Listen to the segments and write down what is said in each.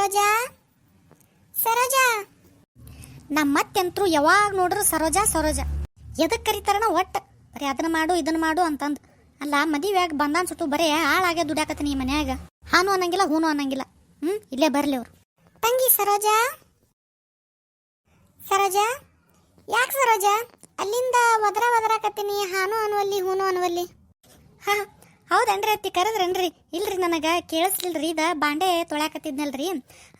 ಸರೋಜಾ? ಸರೋಜಾ? ನಮ್ಮತ್ತೆಂತ್ರು ಯಾವಾಗ ನೋಡ್ರು ಸರೋಜಾ ಸರೋಜಾ. ಎದಕ್ಕೆ ಕರಿತಾರನ ಒಟ್ಟು. ಬರೀ ಅದನ್ನ ಮಾಡು ಇದನ್ನ ಮಾಡು ಅಂತಂದ್. ಅಲ್ಲ ಮದುವೆಯಾಗ ಬಂದಾನ್ ಸುಟ್ಟು ಬರೇ ಹಾಳಾಗೆ ದುಡ್ಯಾಕತ್ತೀನಿ ಈ ಮನ್ಯಾಗ. ಹಾನು ಅನ್ನಂಗಿಲ್ಲ ಹೂನು ಅನ್ನಂಗಿಲ್ಲ. ಹ್ಮ್ ಇಲ್ಲೇ ಬರ್ಲಿ ಅವ್ರು. ತಂಗಿ ಸರೋಜಾ? ಸರೋಜಾ? ಯಾಕೆ ಸರೋಜಾ? ಅಲ್ಲಿಂದ ಒದರ ಒದರಾಕತ್ತೀನಿ ಹಾನು ಅನ್ನುವಲ್ಲಿ ಹೂನು ಅನ್ನುವಲ್ಲಿ. ಹಾ ಹೌದನ್ರಿ ಅತ್ತಿ ಕರೆದ್ರನ್ರಿ ಇಲ್ರಿ, ನನಗೆ ಕೇಳಿಸ್ಲಿಲ್ರಿ, ಇದ ಬಾಂಡೆ ತೊಳ್ಯಾಕತ್ತಿದ್ನಲ್ರಿ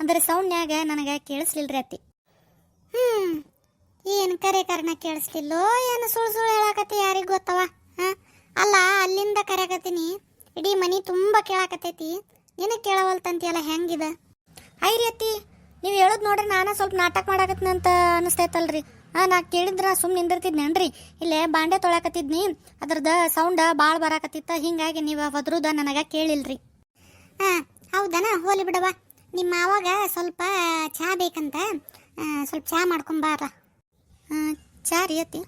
ಅಂದ್ರೆ ಸೌಂಡ್ನ್ಯಾಗ ನನಗೆ ಕೇಳಿಸ್ಲಿಲ್ರಿ ಅತ್ತಿ. ಹ್ಮ್, ಏನು ಕರೆ ಕಾರಣ ಕೇಳಿಸ್ಲಿಲ್ಲೋ, ಏನು ಸುಳ್ಳು ಸುಳ್ಳು ಹೇಳಾಕತ್ತಿ ಯಾರಿಗೆ ಗೊತ್ತವ, ಹಾ? ಅಲ್ಲ, ಅಲ್ಲಿಂದ ಕರೆಯಾಕತ್ತೀನಿ ಇಡೀ ಮನಿ ತುಂಬ ಕೇಳಾಕತ್ತೈತಿ. ನಿನಗೆ ಕೇಳವಲ್ತಂತಿಯಲ್ಲ, ಹೆಂಗಿದೆ? ಐರಿ ಅತ್ತಿ, ನೀವು ಹೇಳೋದು ನೋಡ್ರಿ, ನಾನು ಸ್ವಲ್ಪ ನಾಟಕ ಮಾಡಾಕತ್ನಂತ ಅನಿಸ್ತೈತಲ್ರಿ. ಹಾ ನಾ ಕೇಳಿದ್ರ ಸುಮ್ಮನೆ ನಿಂದಿರ್ತಿದ್ನೇನ್ರಿ ಇಲ್ಲೇ ಬಾಂಡೆ ತೊಳಕತ್ತಿದ್ನಿ. ಅದ್ರದ ಸೌಂಡ್ ಭಾಳ ಬರಾಕತ್ತಿತ್ತ. ಹಿಂಗಾಗಿ ನೀವು ಒದ್ರುದ ನನಗೆ ಕೇಳಿಲ್ರಿ. ಹಾ ಹೌದನ? ಹೋಲಿ ಬಿಡವ ನಿಮ್ಮ ಮಾವಾಗ ಸ್ವಲ್ಪ ಚಹಾ ಬೇಕಂತ. ಸ್ವಲ್ಪ ಚಹಾ ಮಾಡ್ಕೊಂಬಾರ ಚಾ ರೀ ಅತ್ತಿ.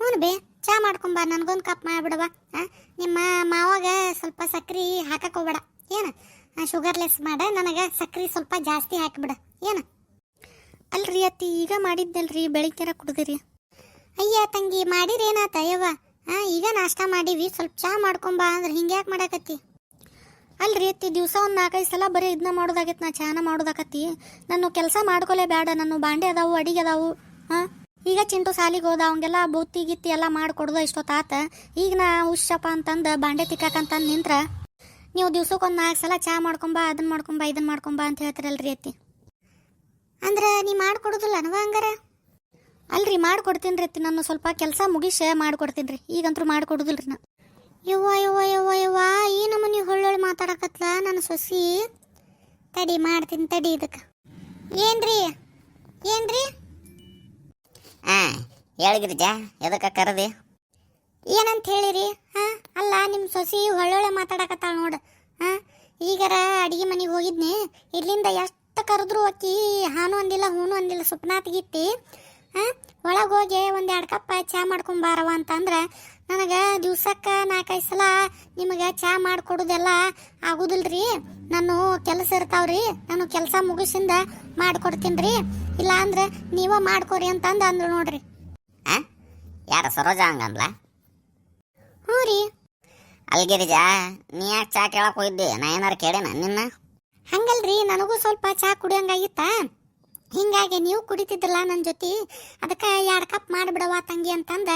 ಹ್ಞೂ ಬೇ ಚಹಾ ಮಾಡ್ಕೊಂಬಾರ ನನಗೊಂದು ಕಪ್ ಮಾಡಿಬಿಡವ ನಿಮ್ಮ ಮಾವಾಗ ಸ್ವಲ್ಪ ಸಕ್ರೆ ಹಾಕಕ್ಕೆ ಹೋಗ್ಬೇಡ. ಏನು? ಶುಗರ್ಲೆಸ್ ಮಾಡ. ನನಗೆ ಸಕ್ರೆ ಸ್ವಲ್ಪ ಜಾಸ್ತಿ ಹಾಕಿಬಿಡ. ಏನು? ಅಲ್ರಿ ಅತ್ತಿ, ಈಗ ಮಾಡಿದ್ನಲ್ರಿ, ಬೆಳಿಗ್ಗೆರ ಕುಡ್ದಿರಿ. ಅಯ್ಯ ತಂಗಿ, ಮಾಡಿರೇನಾತ ಯವ್ವ? ಹಾ ಈಗ ನಾಷ್ಟ ಮಾಡೀವಿ, ಸ್ವಲ್ಪ ಚಹಾ ಮಾಡ್ಕೊಂಬಾ ಅಂದ್ರೆ ಹಿಂಗೆ ಯಾಕೆ ಮಾಡಾಕತ್ತಿ? ಅಲ್ರಿ ಅತ್ತಿ, ದಿವಸ ಒಂದು ನಾಲ್ಕೈದು ಸಲ ಬರೀ ಇದನ್ನ ಮಾಡೋದಾಗೈತೆ, ನಾ ಚಾನ ಮಾಡೋದಾಕತ್ತಿ. ನಾನು ಕೆಲಸ ಮಾಡ್ಕೊಲೇ ಬೇಡ ನಾನು ಬಾಂಡೆ ಅದಾವು, ಅಡಿಗೆ ಅದಾವು ಹಾಂ ಈಗ ಚಿಂಟು ಸಾಲಿಗೆ ಹೋದ, ಅವಂಗೆಲ್ಲ ಬುತ್ತಿ ಗಿತ್ತಿ ಎಲ್ಲ ಮಾಡ್ಕೊಡ್ದು ಇಷ್ಟೊತ್ತಾತ. ಈಗ ನಾ ಹುಷಪ್ಪ ಅಂತಂದು, ಬಾಂಡೆ ತಿಕ್ಕಾಕಂತಂದು ನಿಂತ್ರ, ನೀವು ದಿವ್ಸಕ್ಕೊಂದು ನಾಲ್ಕು ಸಲ ಚಹಾ ಮಾಡ್ಕೊಂಬ ಅದನ್ನ ಮಾಡ್ಕೊಂಬ ಇದನ್ನ ಮಾಡ್ಕೊಂಬ ಅಂತ ಹೇಳ್ತಾರಲ್ರಿ ಅತ್ತಿ. ಅಂದ್ರೆ ನೀ ಮಾಡ್ಕೊಡೋದಿಲ್ಲ ಅನ್ವ ಹಂಗಾರ? ಅಲ್ರಿ ಮಾಡ್ಕೊಡ್ತೀನಿ ರೀ ನಾನು ಸ್ವಲ್ಪ ಕೆಲಸ ಮುಗಿಸ ಮಾಡ್ಕೊಡ್ತೀನಿ ರೀ. ಈಗಂತೂ ಮಾಡ್ಕೊಡುದಿಲ್ರಿ ನಾ. ಯವ್ವ ಯವ್ವ ಯವ್ವ ಯವ್ವ ಈ ನಮ್ಮನಿ ಹೊಳ್ಳೊಳ್ಳೆ ಮಾತಾಡಕತ್ಲ ನನ್ನ ಸೊಸಿ? ತಡಿ ಮಾಡ್ತೀನಿ ತಡಿ ಇದಕ್ಕೆ. ಏನ್ರಿ? ಏನ್ರಿ? ಹಾ ಹೇಳಿದ್ರಿ ಜಾ ಎದಕ್ಕೆ ಕರೆದಿ? ಏನಂತ ಹೇಳಿರಿ? ಹಾ ಅಲ್ಲ ನಿಮ್ಮ ಸೊಸಿ ಹೊಳ್ಳೊಳ್ಳೆ ಮಾತಾಡಕತ್ತಾಳ ನೋಡು. ಹಾ ಈಗಾರ ಅಡಿಗೆ ಮನೆಗೆ ಹೋಗಿದ್ನಿ. ಇಲ್ಲಿಂದ ಎಷ್ಟು ಕರೆದ್ರು ಅಕ್ಕಿ ಹಾನು ಅಂದಿಲ್ಲ ಹೂನು ಅಂದಿಲ್ಲ ಸುಪ್ನಾತ್ ಗಿತ್ತಿ ಹಾ ಒಳಗೆ ಹೋಗಿ ಒಂದು ಎರಡು ಕಪ್ ಚಹಾ ಮಾಡ್ಕೊಂಬಾರವ ಅಂತಂದ್ರೆ ನನಗೆ ದಿವ್ಸಕ್ಕೆ ನಾಲ್ಕೈದು ಸಲ ನಿಮಗೆ ಚಹಾ ಮಾಡಿಕೊಡೋದೆಲ್ಲ ಆಗುದಿಲ್ರಿ? ನಾನು ಕೆಲಸ ಇರ್ತಾವ್ರಿ ನಾನು ಕೆಲಸ ಮುಗಿಸಿಂದ ಮಾಡಿಕೊಡ್ತೀನಿ ರೀ ಇಲ್ಲ ಅಂದ್ರೆ ನೀವ ಮಾಡ್ಕೊರಿ ಅಂತಂದು ಅಂದ್ರು ನೋಡ್ರಿ. ಯಾರ ಸರೋಜ ಹಂಗಂದ್ಲ? ಹ್ಞೂ ರೀ. ಅಲ್ಗಿರಿಜಾ ನೀ ಯಾಕೆ ಚಾ ಕೇಳಕ್ಕೆ ಹೋಗಿದ್ದೆ? ನಾ ಏನಾರು ಕೇಳೇನ ನಿನ್ನ? ಹಂಗಲ್ರಿ ನನಗೂ ಸ್ವಲ್ಪ ಚಹಾ ಕುಡಿಯಂಗಾಗಿತ್ತ? ಹಿಂಗಾಗಿ ನೀವು ಕುಡಿತಿದ್ರಲ್ಲ ನನ್ನ ಜೊತೆ ಅದಕ್ಕೆ ಎರಡು ಕಪ್ ಮಾಡಿಬಿಡವಾ ತಂಗಿ ಅಂತಂದ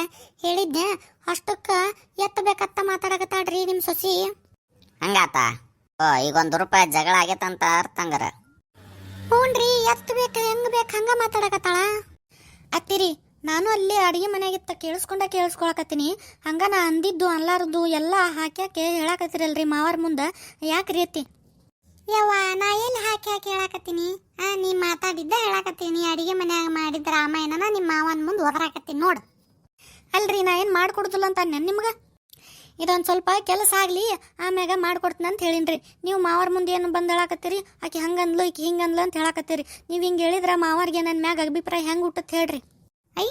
ಹೇಳಿದ್ದೆ ಅಷ್ಟಕ್ಕೆ ಎತ್ತಬೇಕತ್ತ ಮಾತಾಡಕತ್ತಾಡ್ರಿ ನಿಮ್ಮ ಸೊಸಿ. ಹಂಗಾತ? ಓ ಈಗ ಒಂದು ರೂಪಾಯಿ ಜಗಳ ಆಗೈತಂತ ಅರ್ಥಂಗಾರ. ಹ್ಞೂನ್ರಿ ಎತ್ತಬೇಕು ಹೆಂಗ್ ಬೇಕು ಹಂಗ ಮಾತಾಡಕತ್ತಾಳ? ಅತ್ತಿರಿ ನಾನು ಅಲ್ಲಿ ಅಡಿಗೆ ಮನೆಯಾಗಿತ್ತ ಕೇಳಿಸ್ಕೊಂಡ ಕೇಳಿಸ್ಕೊಳಕತ್ತೀನಿ. ಹಂಗ ನಾ ಅಂದಿದ್ದು ಅನ್ಲಾರದು ಎಲ್ಲ ಹಾಕ್ಯಾಕೆ ಹೇಳಾಕತ್ತಿರಲ್ರಿ ಮಾವಾರ ಮುಂದೆ. ಯಾಕ್ರಿ ಅತ್ತಿ? ಯವ್ವ ನಾ ಎಲ್ಲಿ ಹಾಕಿ ಹಾಕಿ ಹೇಳಾಕತ್ತೀನಿ? ಆ ನೀ ಮಾತಾಡಿದ್ದ ಹೇಳಕತ್ತೀನಿ. ಅಡಿಗೆ ಮನ್ಯಾಗ ಮಾಡಿದ ರಾಮಾಯಣನ ನಿಮ್ಮ ಮಾವನ ಮುಂದೆ ಒದರಾಕತ್ತೀನಿ ನೋಡು. ಅಲ್ರಿ ನಾ ಏನು ಮಾಡ್ಕೊಡುದಿಲ್ಲ ಅಂತ ನಾನು ನಿಮ್ಗೆ? ಇದೊಂದು ಸ್ವಲ್ಪ ಕೆಲಸ ಆಗಲಿ ಆಮ್ಯಾಗ ಮಾಡ್ಕೊಡ್ತೀನಿ ಅಂತ ಹೇಳಿನ್ರಿ. ನೀವು ಮಾವರ ಮುಂದೆ ಏನು ಬಂದು ಹೇಳಾಕತ್ತೀರಿ? ಆಕೆ ಹಂಗಂದ್ಲು ಈಕೆ ಹಿಂಗಂದ್ಲು ಅಂತ ಹೇಳಾಕತ್ತೀರಿ. ನೀವು ಹಿಂಗೆ ಹೇಳಿದ್ರೆ ಮಾವರ್ಗೆ ನನ್ನ ಮ್ಯಾಗ ಅಭಿಪ್ರಾಯ ಹೆಂಗೆ ಹುಟ್ಟತ್ ಹೇಳ್ರಿ. ಐ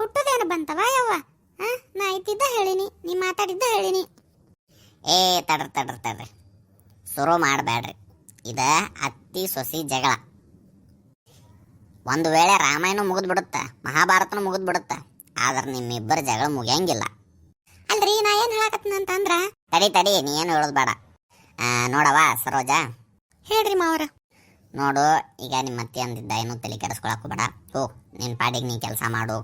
ಹುಟ್ಟದೇನು ಬಂತವ ಯವ್ವ? ಆ ನಾ ಇದ್ದಿದ್ದ ಹೇಳಿನಿ ನೀ ಮಾತಾಡಿದ್ದ ಹೇಳಿನಿ. ಏ ತಡ್ರಿ ತಡ್ರಿ ತಡ್ರಿ. ಶುರು ಮಾಡಬೇಡ್ರಿ ಇದ ಅತ್ತಿ ಸೊಸಿ ಜಗಳ. ಒಂದು ವೇಳೆ ರಾಮಾಯಣ ಮುಗಿದ್ ಬಿಡುತ್ತ ಮಹಾಭಾರತನೂ ಮುಗಿದ್ ಬಿಡುತ್ತ ಆದ್ರೆ ನಿಮ್ಮಿಬ್ಬರ ಜಗಳ ಮುಗಿಯಂಗಿಲ್ಲ. ಅಲ್ರಿ, ನಾ ಏನು ಹೇಳಾಕತ್ತೀನಿ ಅಂತಂದ್ರ? ತಡಿ ತಡಿ, ನೀ ಏನು ಹೇಳೋದು ಬೇಡ. ನೋಡವ ಸರೋಜ. ಹೇಳ್ರಿ ಮಾವರ. ನೋಡು, ಈಗ ನಿಮ್ಮ ಅತ್ತಿ ಅಂದಿದ್ದ ಏನೂ ತಲೆ ಕೆಡಿಸ್ಕೊಳಕ್ಕೂ ಬೇಡ. ಹೋ ನಿನ್ನ ಪಾಡಿಗೆ ನೀ ಕೆಲಸ ಮಾಡು.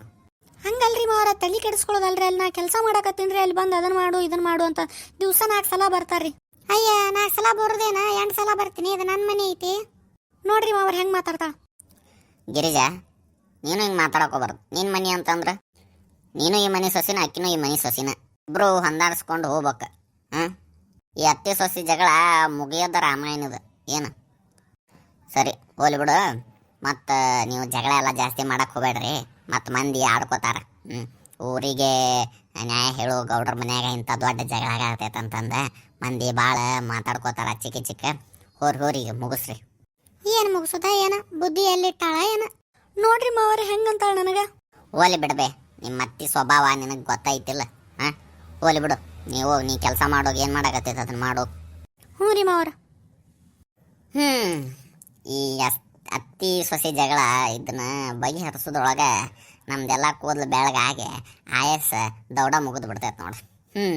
ಹಂಗಲ್ರಿ ಮಾವರ, ತಲೆ ಕೆಡಿಸ್ಕೊಳ್ಳೋದಲ್ರಿ. ಅಲ್ಲಿ ನಾ ಕೆಲಸ ಮಾಡಾಕತ್ತೀನಿ ಅಲ್ಲಿ ಬಂದು ಅದನ್ನ ಮಾಡು ಇದನ್ನ ಮಾಡು ಅಂತ ದಿವಸ ನಾಲ್ಕು ಸಲ ಬರ್ತಾರ್ರಿ. ಅಯ್ಯ, ನಾಲ್ಕು ಸಲ ಬರೋದೇನ? ಎಂಟು ಸಲ ಬರ್ತೀನಿ ಇದು ನನ್ನ ಮನೆ ಐತಿ. ನೋಡ್ರಿ ಅವ್ರು ಹೆಂಗೆ ಮಾತಾಡ್ತಾಳೆ ಗಿರಿಜಾ, ನೀನು ಹಿಂಗೆ ಮಾತಾಡಕೋಬಾರ್ದು ನಿನ್ನ ಮನೆ ಅಂತಂದ್ರೆ, ನೀನು ಈ ಮನೆ ಸೊಸಿನ, ಅಕ್ಕಿನೂ ಈ ಮನೆ ಸೊಸಿನ. ಇಬ್ರು ಹೊಂದಾಡಿಸ್ಕೊಂಡು ಹೋಗ್ಬೇಕು. ಹಾಂ ಈ ಅತ್ತೆ ಸೊಸಿ ಜಗಳ ಮುಗಿಯೋದ ರಾಮಾಯಣದ. ಏನು? ಸರಿ, ಹೋಲಿ ಬಿಡು. ಮತ್ತು ನೀವು ಜಗಳ ಎಲ್ಲ ಜಾಸ್ತಿ ಮಾಡಕ್ಕೆ ಹೋಗ್ಬೇಡ್ರಿ. ಮತ್ತು ಮಂದಿ ಆಡ್ಕೋತಾರ. ಹ್ಞೂ ಊರಿಗೆ ನ್ಯಾಯ ಹೇಳು ಗೌಡ್ರ ಮನ್ಯಾಗ ಇಂಥ ದೊಡ್ಡ ಜಗಳ ಆಗತೈತೆ ಅಂತಂದ ಮಂದಿ ಭಾಳ ಮಾತಾಡ್ಕೋತಾರ ಚಿಕ್ಕ ಚಿಕ್ಕ. ಹೋರಿ ಹೋರಿಗೆ ಮುಗಿಸ್ರಿ. ಏನು ಮುಗಿಸೋದ ಏನ? ಬುದ್ಧಿ ಎಲ್ಲಿಟ್ಟಾಳ ಏನ? ನೋಡ್ರಿ ಮಾವರ ಹೆಂಗಂತಾಳ ನನಗ? ಓಲಿ ಬಿಡಬೆ ನಿಮ್ಮ ಅತ್ತಿ ಸ್ವಭಾವ ನಿನಗೆ ಗೊತ್ತಾಯ್ತಿಲ್ಲ ಹಾಂ ಓಲಿ ಬಿಡು ನೀವು ನೀ ಕೆಲಸ ಮಾಡೋಗಿ ಏನು ಮಾಡಾಕತ್ತೈತ ಅದನ್ನ ಮಾಡು. ಹ್ಞೂ ರೀ ಮಾವರ. ಹ್ಮ್ ಈ ಅಸ್- ಅತ್ತಿ ಸೊಸೆ ಜಗಳ ಇದನ್ನ ಬಗೆಹರಿಸೋದ್ರೊಳಗೆ ನಮ್ದೆಲ್ಲ ಕೂದಲು ಬೆಳಗಾಗಿ ಆಯಸ್ ದೌಡ ಮುಗಿದು ಬಿಡ್ತೈತೆ ನೋಡಿ. ಹ್ಞೂ